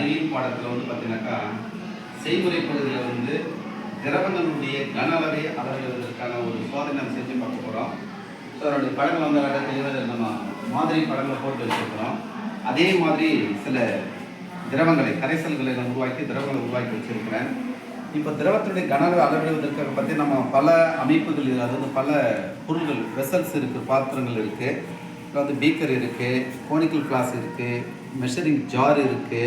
அறிவியல் பாடத்தில் வந்து பார்த்தீங்கன்னாக்கா செய்முறை பகுதியில் வந்து திரவங்களுடைய கன அளவை அளவிடுவதற்கான ஒரு சோதனை நம்ம செஞ்சு பார்க்க போகிறோம் ஸோ அதனுடைய படங்கள் வந்து அழகாக நம்ம மாதிரி படங்களை போட்டு வச்சுருக்கிறோம். அதே மாதிரி சில திரவங்களை கரைசல்களை நான் உருவாக்கி திரவங்களை உருவாக்கி வச்சிருக்கிறேன். இப்போ திரவத்தினுடைய கன அளவை அளவிடுவதற்காக பற்றி நம்ம பல அமைப்புகள் அதாவது பல பொருள்கள் வெசல்ஸ் இருக்குது பாத்திரங்கள் இருக்குது அதாவது வந்து பீக்கர் இருக்குது கோனிக்கல் கிளாஸ் இருக்குது மெஷரிங் ஜார் இருக்குது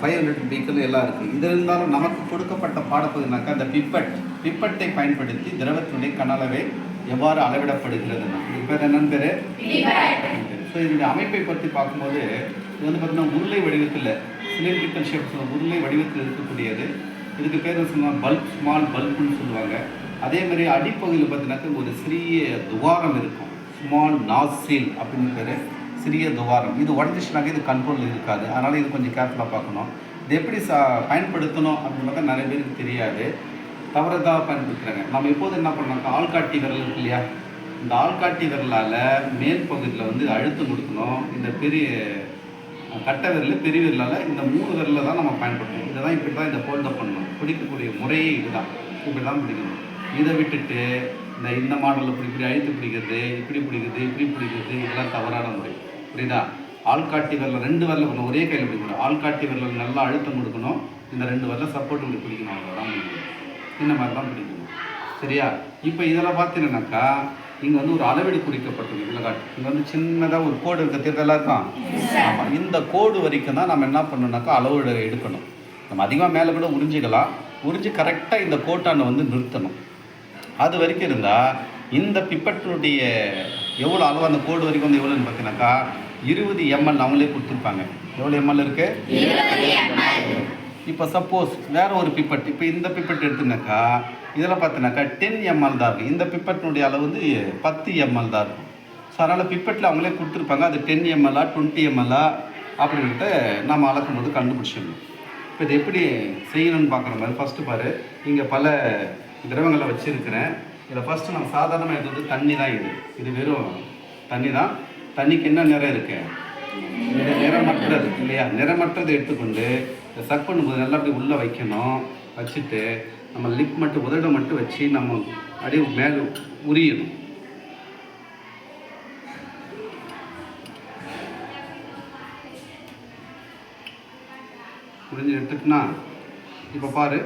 ஃபைவ் ஹண்ட்ரட் பீக்கர் எல்லாம் இருக்குது இது இருந்தாலும் நமக்கு கொடுக்கப்பட்ட பாடப்பகுதினாக்கா அந்த பிப்பட் பிப்பட்டை பயன்படுத்தி திரவத்தினுடைய கன அளவை எவ்வாறு அளவிடப்படுகிறதுனா. இது பேர் என்னன்னு பேர்? ஸோ இந்த அமைப்பை பற்றி பார்க்கும்போது இது வந்து பார்த்தீங்கன்னா உருளை வடிவத்தில் சிலிண்ட்ரிக்கல் ஷேப்ஸ் உருளை வடிவத்தில் இருக்கக்கூடியது. இதுக்கு பேர் சொல்லுவாங்க? பல்ப் ஸ்மால் பல்ப்னு சொல்லுவாங்க. அதே மாதிரி அடிப்பகுதியில் பார்த்தீங்கன்னாக்கா ஒரு சிறிய துவாரம் இருக்கும். ஸ்மால் நாசில் அப்படின்னு பேர். சிறிய துவாரம். இது உடஞ்சிச்சுனாக்க இது கண்ட்ரோலில் இருக்காது. அதனால் இது கொஞ்சம் கேர்ஃபுல்லாக பார்க்கணும். இது எப்படி சா பயன்படுத்தணும் அப்படின்றத நிறைய பேருக்கு தெரியாது. தவறுதாக பயன்படுத்துகிறாங்க நம்ம எப்போது என்ன பண்ணோம்னா ஆள்காட்டி விரல் இருக்கு இல்லையா? இந்த ஆள்காட்டி விரலால் மேல் பகுதியில் வந்து அழுத்தம் கொடுக்கணும். இந்த பெரிய கட்டை விரல் பெரிய விரலால் இந்த மூணு விரலில் தான் நம்ம பயன்படுத்தணும். இதை தான் இப்படி தான் இந்த ஹோல்டப் பண்ணணும். பிடிக்கக்கூடிய முறையே இதுதான். இப்படி தான் பிடிக்கணும். இதை விட்டுட்டு இந்த இந்த மாடலில் இப்படி இப்படி அழுத்து பிடிக்கிறது இப்படி பிடிக்கிறது இப்படி பிடிக்கிறது இதெல்லாம் தவறான முறை. புரியுதா? ஆள்காட்டி விரல ரெண்டு விரல பண்ணணும் ஒரே கையில் பிடிக்கணும். ஆள்காட்டி விரல நல்லா அழுத்தம் கொடுக்கணும். இந்த ரெண்டு விரல சப்போர்ட் இப்படி பிடிக்கணும். அவ்வளோதான் இந்த மாதிரி தான் பிடிக்கணும். சரியா? இப்போ இதெல்லாம் பார்த்தீங்கன்னாக்கா இங்கே வந்து ஒரு அளவீடு குறிக்கப்பட்டிருக்கு இதில் காட்டு. இங்கே வந்து சின்னதாக ஒரு கோடு இருக்க. தேர்தலாக இருக்கான் ஆமாம் இந்த கோடு வரைக்கும் தான் நம்ம என்ன பண்ணணும்னாக்கா அளவீடு எடுக்கணும். நம்ம அதிகமாக மேலே கூட உறிஞ்சிக்கலாம். உறிஞ்சி கரெக்டாக இந்த கோட்டானை வந்து நிறுத்தணும். அது வரைக்கும் இருந்தால் இந்த பிப்பட்டினுடைய எவ்வளோ அளவு அந்த கோடு வரைக்கும் வந்து எவ்வளோன்னு பார்த்தீங்கன்னாக்கா இருபது எம்எல் அவங்களே கொடுத்துருப்பாங்க. எவ்வளோ எம்எல் இருக்கு? இப்போ சப்போஸ் வேற ஒரு பிப்பட் இப்போ இந்த பிப்பட் எடுத்துனாக்கா இதில் பார்த்தீங்கன்னாக்கா டென் எம்எல் தான் இருக்கும். இந்த பிப்பட்டினுடைய அளவு வந்து பத்து எம்எல் தான் இருக்கும். ஸோ அதனால் பிப்பட்டில் அவங்களே கொடுத்துருப்பாங்க. அது டென் எம்எல்ஆ டுவெண்ட்டி எம்எல்ஆ அப்படின்ட்டு நம்ம அளக்கும் போது கண்டுபிடிச்சிடணும். இப்போ இது எப்படி செய்யணும்னு பார்க்குற மாதிரி ஃபஸ்ட்டு பாரு. இங்கே பல திரவங்களை வச்சுருக்கிறேன். இதில் ஃபஸ்ட்டு நம்ம சாதாரணமாக எடுத்தது தண்ணி தான் இது. இது வெறும் தண்ணி தான். தண்ணிக்கு என்ன நிறம் இருக்கு? இது நிறமற்றது இல்லையா? நிறமற்றதை எடுத்துக்கொண்டு இதை சக் பண்ணும்போது நல்லா அப்படி உள்ளே வைக்கணும். வச்சுட்டு நம்ம லிப் மட்டும் உதட மட்டும் வச்சு நம்ம அப்படியே மேலே உரியணும். முடிஞ்சு எடுத்துட்டுனா இப்போ பாரு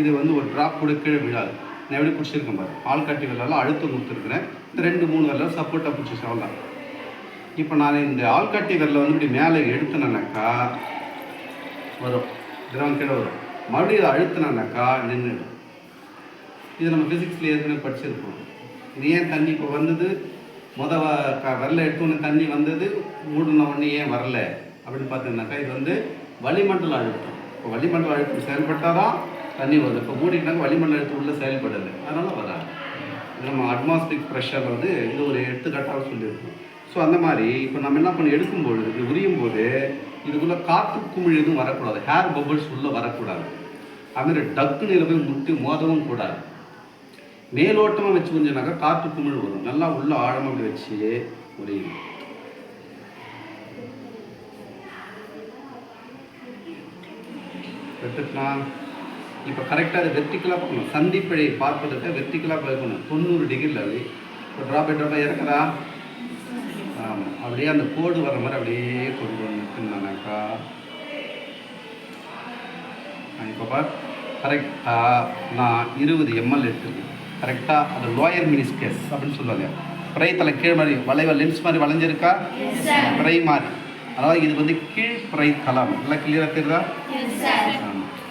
இது வந்து ஒரு ட்ராப் கூட கீழே விழாது. நான் எப்படி பிடிச்சிருக்கேன் பாரு. ஆள்காட்டி விரலால் அழுத்தம் கொடுத்துருக்குறேன். இந்த ரெண்டு மூணு விரலால் சப்போர்ட்டாக பிடிச்சி அவ்வளோதான் இப்போ நான் இந்த ஆள் கட்டி விரலை வந்து இப்படி மேலே எடுத்தினேனாக்கா வரும். திரவம் கீழே வரும். மறுபடியும் இதை அழுத்தினாக்கா நின்றுடும். இது நம்ம ஃபிசிக்ஸில் ஏற்கனவே படிச்சிருக்கோம் இது ஏன் தண்ணி இப்போ வந்தது? முத க விரல எடுத்தோன்னே தண்ணி வந்தது மூடின உடனே ஏன் வரல? அப்படின்னு பார்த்தீங்கன்னாக்கா இது வந்து வளிமண்டல அழுத்தம். இப்போ வளிமண்டல அழுத்தம் செயல்பட்டால் தான் தண்ணி வருது. இப்போ மூடிட்டாங்க வளிமண்டல உள்ள செயல்படலை. அதனால் வராது. இது நம்ம அட்மாஸ்பிக் ப்ரெஷர் வந்து இது ஒரு எடுத்துக்காட்டாக சொல்லியிருக்கோம். ஸோ அந்த மாதிரி இப்போ நம்ம என்ன பண்ணி எடுக்கும்பொழுது இது உரியும் போது இதுக்குள்ளே காற்று குமிழ் எதுவும் வரக்கூடாது. ஹேர் பபிள்ஸ் உள்ளே வரக்கூடாது. அதுமாதிரி டக்குன்னு இதில் போய் முட்டி மோதவும் கூடாது. மேலோட்டமாக வச்சு கொஞ்சம்னாக்கா காற்று குமிழ் வரும். நல்லா உள்ள ஆழமாக அப்படி வச்சு உரியும் எடுத்துக்கலாம். இப்போ கரெக்டாக அது வெர்டிக்கலாக பார்க்கணும் சந்திப்பிழை பார்ப்பதற்கு வெர்டிக்கலாக பார்க்கணும் தொண்ணூறு டிகிரியில் அப்படி. இப்போ ட்ராப் ட்ராப்பாக இறக்குதா? ஆமாம் அப்படியே அந்த கோடு வர மாதிரி அப்படியே கொண்டு வந்துட்டுனாக்கா இப்போ பார். கரெக்டாக நான் இருபது எம்எல் எடுத்துருக்கேன். கரெக்டாக அது லோயர் மினிஸ்கேஸ் அப்படின்னு சொல்லுவாங்க. பிறை தலை கீழ் மாதிரி வளைவ லென்ஸ் மாதிரி வளைஞ்சிருக்கா? பிறை மாதிரி. அதாவது இது வந்து கீழ் பிறை தளம். எல்லாம் கிளியராக தெரியுதா.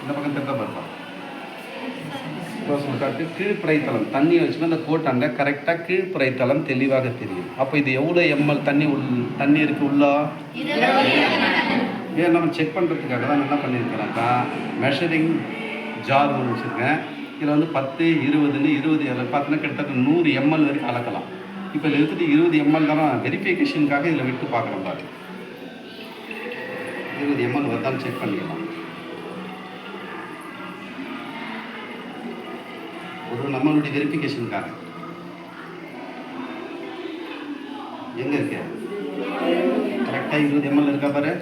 இந்த பக்கம் தெரிஞ்சா பாருப்பா க்ளோஸ் காட்டு கீழ்ப்புறைத்தளம். தண்ணியை வச்சுன்னா அந்த கோட்டாண்ட கரெக்டாக கீழ்ப்புறைத்தளம் தெளிவாக தெரியும். அப்போ இது எவ்வளோ எம்எல் தண்ணி உள் தண்ணி இருக்கு உள்ளா? ஏன் நம்ம செக் பண்ணுறதுக்காக தான் நான் என்ன பண்ணியிருக்கிறேன்க்கா மெஷரிங் ஜார் ஒன்று வச்சுருக்கேன். இதில் வந்து பத்து இருபதுன்னு இருபது பார்த்தீங்கன்னா கிட்டத்தட்ட நூறு எம்எல் வரைக்கும் அளக்கலாம். இப்போ இதில் எடுத்துட்டு இருபது எம்எல் தானே வெரிஃபிகேஷனுக்காக இதில் விட்டு பார்க்குறேன் பாரு இருபது எம்எல் வருதான்னு செக் பண்ணிக்கலாம். ஒரு நம்மளுடைய வெரிஃபிகேஷனுக்காக எங்க இருக்க? கரெக்டாக இருபது எம்எல் இருக்கா பாரு?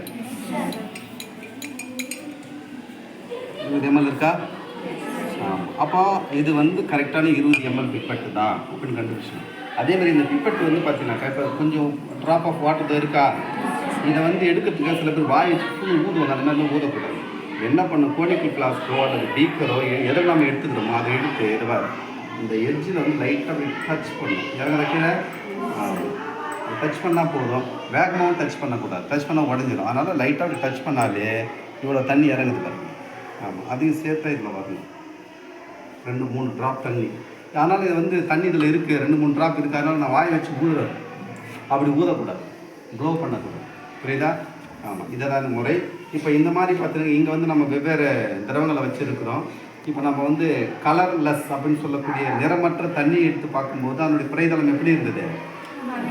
இருபது எம்எல் இருக்கா? அப்போ இது வந்து கரெக்டான இருபது எம்எல் பிப்பெட்டு தான். அப்படின்னு கண்டுபிடிச்சோம் அதே மாதிரி இந்த பிப்பெட் வந்து பார்த்தீங்கன்னாக்கா இப்போ கொஞ்சம் ட்ராப் ஆஃப் வாட்டர் தான் இருக்கா? இதை வந்து எடுக்கிறதுக்காக சில பேர் வாய் வச்சு ஊதுவாங்க. அந்த மாதிரி ஊதக்கூடாது. என்ன பண்ணும் கோனிக்கல் பிளாஸ்கோ அல்லது பீக்கரோ எதை நம்ம எடுத்துக்கிறோமோ அதை எடுத்து இதுவா இந்த எட்ஜில் வந்து லைட்டாக டச் பண்ணும் இறங்குற கீழே டச் பண்ணால் போதும். வேகமாகவும் டச் பண்ணக்கூடாது. டச் பண்ணால் உடஞ்சிடும் அதனால் லைட்டாக அப்படி டச் பண்ணாலே இவ்வளோ தண்ணி இறங்குது பாருங்க. ஆமாம் அதையும் சேர்த்தா இதில் வரணும். ரெண்டு மூணு ட்ராப் தண்ணி. அதனால் இது வந்து தண்ணி இதில் இருக்குது ரெண்டு மூணு ட்ராப் இருக்குது அதனால் நான் வாய் வச்சு ஊதுறேன் அப்படி ஊதக்கூடாது. ப்ளோ பண்ணக்கூடாது. புரியுதா? ஆமாம் இதான் முறை. இப்போ இந்த மாதிரி பார்த்தீங்கன்னா இங்கே வந்து நம்ம வெவ்வேறு திரவங்களை வச்சுருக்கிறோம். இப்போ நம்ம வந்து கலர்லெஸ் அப்படின்னு சொல்லக்கூடிய நிறமற்ற தண்ணி எடுத்து பார்க்கும்போது அதனுடைய பிறைதளம் எப்படி இருந்தது?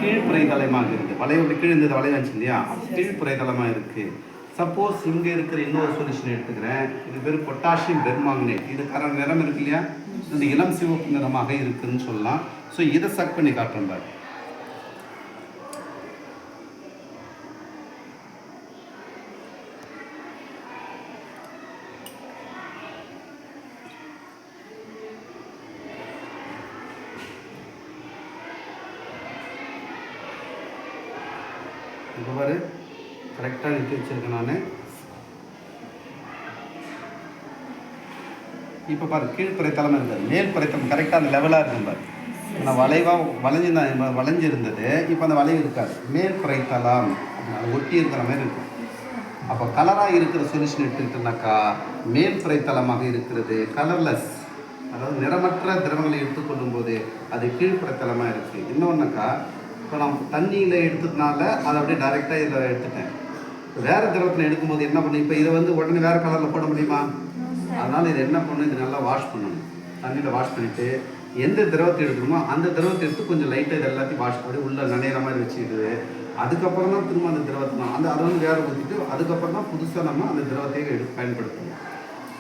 கீழ்ப்புறைதளமாக இருக்குது வளைய கீழ் இருந்தது வளைவு வந்துச்சு இல்லையா? கீழ்ப்புறைதளமாக இருக்குது சப்போஸ் இங்கே இருக்கிற இன்னொரு சொல்யூஷன் எடுத்துக்கிறேன். இது பேர் பொட்டாசியம் பெர்மாங்கனேட் இது கர நிறம் இருக்கு இல்லையா? இந்த இளம் சிவப்பு நிறமாக இருக்குதுன்னு சொல்லலாம். ஸோ இதை சக் பண்ணி காட்டுறேன் பாரு. ரப்பரு கரெக்டாக நிறுத்தி வச்சுருக்கேன் நான். இப்போ பாரு கீழ்ப்புறை இருந்தது. மேல் புறைத்தலம் கரெக்டாக அந்த லெவலாக இருக்கும் பாரு. நான் வளைவாக வளைஞ்சிருந்தா வளைஞ்சிருந்தது. இப்போ அந்த வளைவு இருக்காது. மேல் புறைத்தலம் அது ஒட்டி இருக்கிற மாதிரி இருக்கும் அப்போ கலராக இருக்கிற சொல்யூஷன் எடுத்துக்கிட்டோம்னாக்கா மேல் புறைத்தலமாக இருக்கிறது கலர்லெஸ் அதாவது நிறமற்ற திரவங்களை எடுத்துக்கொள்ளும் போது அது கீழ்ப்புறத்தலமாக இருக்குது இன்னொன்றுக்கா இப்போ நான் தண்ணியில் எடுத்ததுனால அதை அப்படியே டைரெக்டாக இதில் எடுத்துட்டேன். வேறு திரவத்தில் எடுக்கும்போது என்ன பண்ணி இப்போ இதை வந்து உடனே வேறு கலரில் போட முடியுமா? அதனால் இதை என்ன பண்ணணும் இது நல்லா வாஷ் பண்ணணும். தண்ணியில் வாஷ் பண்ணிவிட்டு எந்த திரவத்தை எடுக்கணுமோ அந்த திரவத்தை எடுத்து கொஞ்சம் லைட்டாக இது எல்லாத்தையும் வாஷ் பண்ணி உள்ளே நனையிற மாதிரி வச்சுக்கிட்டு அதுக்கப்புறம் தான் திரும்ப அந்த திரவத்தை அந்த அதை வந்து வேறு ஊற்றிட்டு அதுக்கப்புறம் தான் புதுசாக நம்ம அந்த திரவத்தை எடுத்து பயன்படுத்தணும்.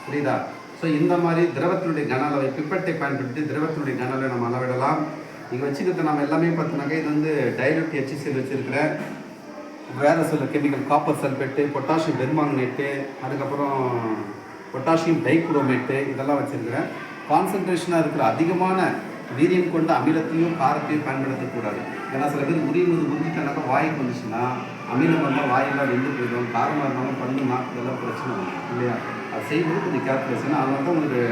புரியுதா? ஸோ இந்த மாதிரி திரவத்தினுடைய கன அளவை பிப்பட்டை பயன்படுத்தி திரவத்தினுடைய கன அளவை நம்ம அளவிடலாம். இங்கே வச்சுக்கிறது நம்ம எல்லாமே பார்த்தோன்னாக்கா இது வந்து டைலட் ஹெச்சிசிஎல் வச்சுருக்கிறேன் வேறு சில chemical copper sulphate potassium permanganate அதுக்கப்புறம் பொட்டாசியம் டைக்ரோமேட்டு இதெல்லாம் வச்சுருக்கிறேன் கான்சன்ட்ரேஷனாக இருக்கிற அதிகமான வீரியம் கொண்ட அமிலத்தையும் காரத்தையும் பயன்படுத்தக்கூடாது ஏன்னா சில பேர் உரிய முது உறுதிட்டனாக்கா வாய்க்கு வந்துச்சுன்னா அமிலம் வந்தால் வாயெல்லாம் வெந்து போயிடும் காரமாக இருந்தாலும் பண்ணு நாக்கு இதெல்லாம் பிரச்சனை வரும் இல்லையா? அது செய்யும்போது கொஞ்சம் கேர்ஃபுல்ஸ் ஏன்னா அதனால தான் உங்களுக்கு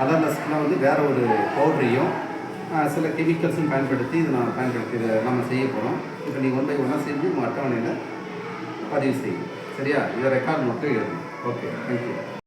கலர்லெஸ்க்குலாம் வந்து வேறு ஒரு பவுடரையும் சில கெமிக்கல்ஸும் பயன்படுத்தி இதை நான் பயன்படுத்தி இதை நம்ம செய்ய போகிறோம் இப்போ நீங்கள் ஒன்றை ஒன்றா செஞ்சு உங்கள் அட்டவணையில் பதிவு செய்யும் சரியா? இதை ரெக்கார்ட் மட்டும் எழுதணும் ஓகே தேங்க்யூ